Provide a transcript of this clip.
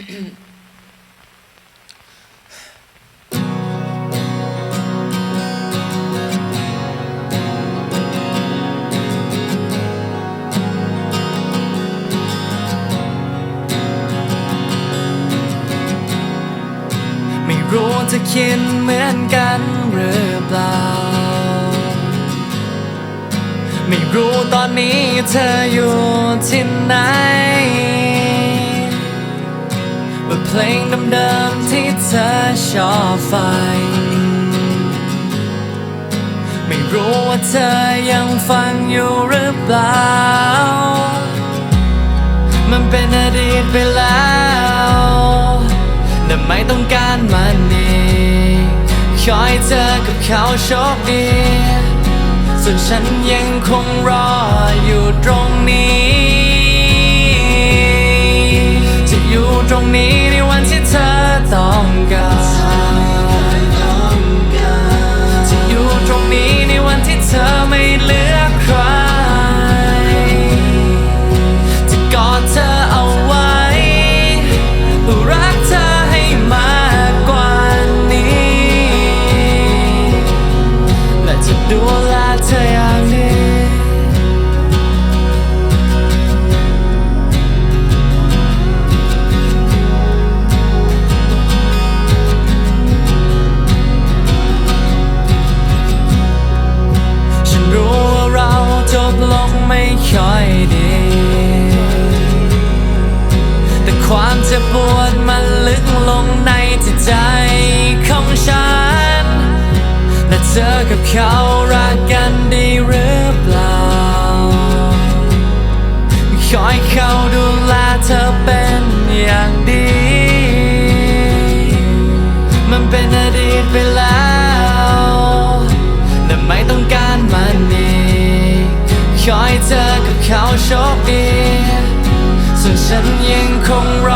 ไม่รู้จะคิดเหมือนกันหรือเปล่า ไม่รู้ตอนนี้เธออยู่ที่ไหน เดิมที่เธอชอบฟังไม่รู้ว่าเธอยังฟังอยู่หรือเปล่า มันเป็นอดีตไปแล้วแต่ไม่ต้องการมันนี่ขอให้เธอกับเขาโชคดี ส่วนฉันยังคงรออยู่ตรงนี้ จะอยู่ตรงนี้ ปวดมันลึกลงในจิตใจของฉัน และเธอกับเขารักกันดีหรือเปล่าขอให้เขาดูแลเธอเป็นอย่างดี มันเป็นอดีตไปแล้ว และไม่ต้องการมันอีกขอให้เธอกับเขาโชคดี ส่วนฉันยังคงร